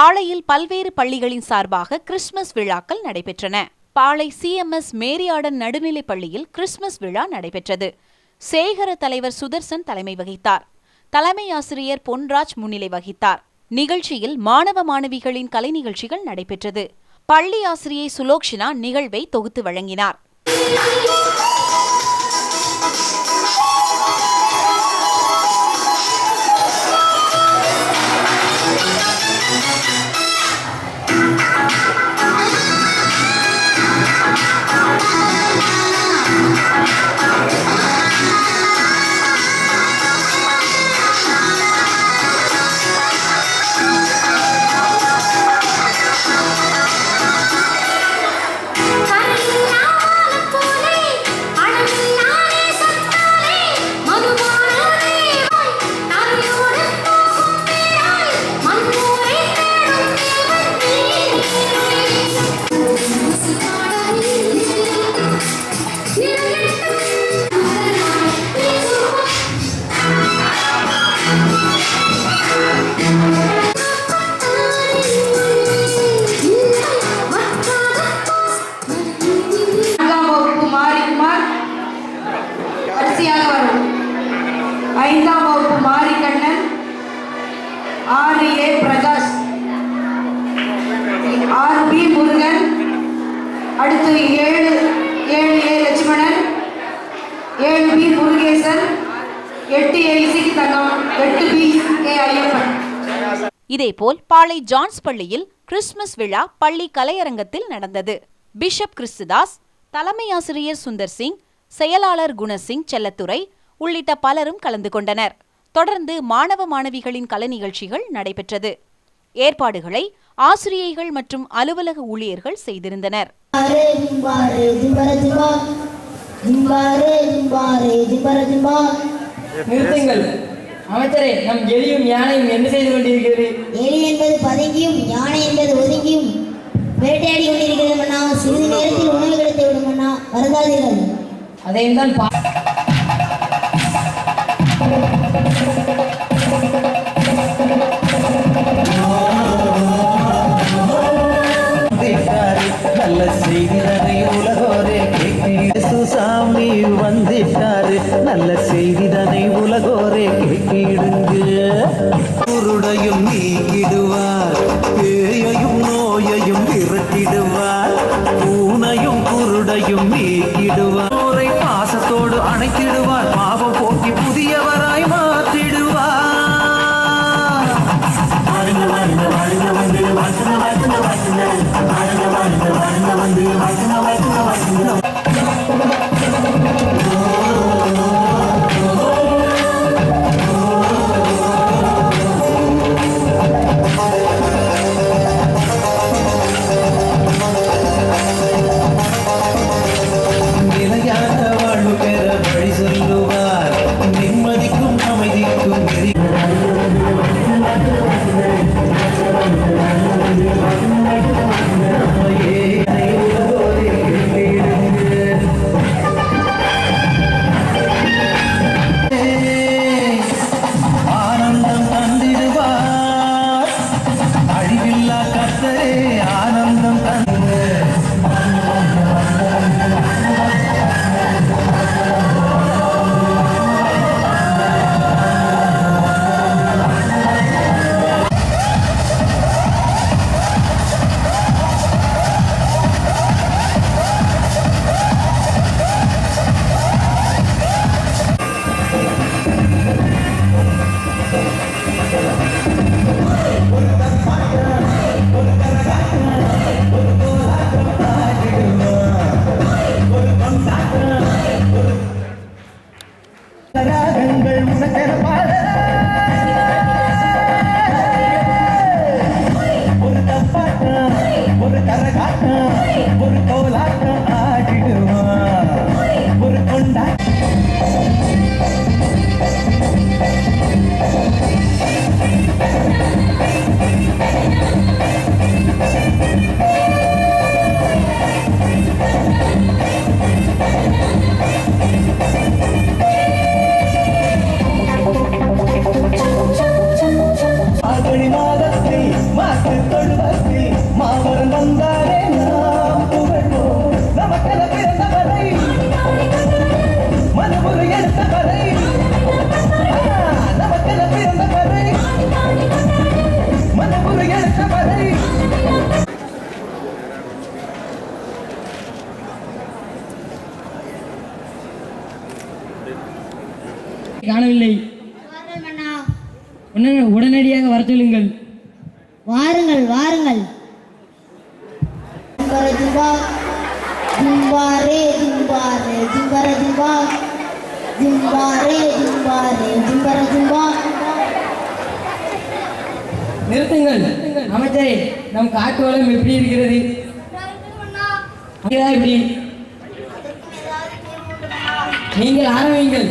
பாளையில் பல்வேறு பள்ளிகளின் சார்பாக கிறிஸ்துமஸ் விழாக்கள் நடைபெற்றன. பாளை சிஎம்எஸ் மேரியாடன் நடுநிலைப் பள்ளியில் கிறிஸ்துமஸ் விழா நடைபெற்றது. சேகர தலைவர் சுதர்சன் தலைமை வகித்தார். தலைமை ஆசிரியர் பொன்ராஜ் முன்னிலை வகித்தார். நிகழ்ச்சியில் மாணவ மாணவிகளின் கலை நிகழ்ச்சிகள் நடைபெற்றது. பள்ளி ஆசிரியை சுலோக்ஷினா நிகழ்வை தொகுத்து வழங்கினார். ஆறு ஏ பிரகாஷ். ஆறு பி முருகன். அடுத்து ஏழு ஏழு ஏ லட்சுமணன். ஏழு பி முருகேசன். எட்டு ஏ இசைக்கு தங்கம். எட்டு பி ஏ ஐயப்பன். இதேபோல் பாளை ஜான்ஸ் பள்ளியில் கிறிஸ்துமஸ் விழா பள்ளி கலையரங்கத்தில் நடந்தது. பிஷப் கிறிஸ்துதாஸ் தலைமை ஆசிரியர் சுந்தர் சிங் செயலாளர் குணசிங் செல்லத்துறை உள்ளிட்ட பலரும் கலந்து கொண்டனர். தொடர்ந்து மாணவ மாணவிகளின் கலை நிகழ்ச்சிகள் நடைபெற்றது. ஏற்பாடுகளை ஆசிரியைகள் மற்றும் அலுவலக ஊழியர்கள் செய்திருந்தனர். நிறுத்துங்கள். அமைச்சரே நம் எலியும் யானையும் என்ன செய்து கொண்டிருக்கிறது? எலி என்பது பதுங்கியும் யானை என்பது ஒதுங்கியும். வேட்டையாடி கொண்டிருக்கிறது சிறிது நேரத்தில் உணவு கிடைத்து விடும் வருந்தாதீர்கள். அதையும் தான் வந்திட்டாரு. நல்ல செய்திதனை உலகோரே கேட்டிடுங்க. குருடையும் நீக்கிடுவார் பேயையும் நோயையும் விரட்டிடுவார். பூனையும் குருடையும் நீக்கி करे கரகாட்டம் ஒரு கோலாட்டம் காணவில்லை. உடனடியாக வர சொல்லுங்கள். வாருங்கள் வாருங்கள். ஜிம்பர ஜிம்பா ஜிம்பாரே ஜிம்பாரே ஜிம்பா. ஜிம்பாரே ஜிம்பாரே ஜிம்பர ஜிம்பா. நிறுத்துங்கள். அமைச்சரே நம் காட்டு வளம் எப்படி இருக்கிறது? எப்படி? நீங்கள் ஆரம்பிங்கள்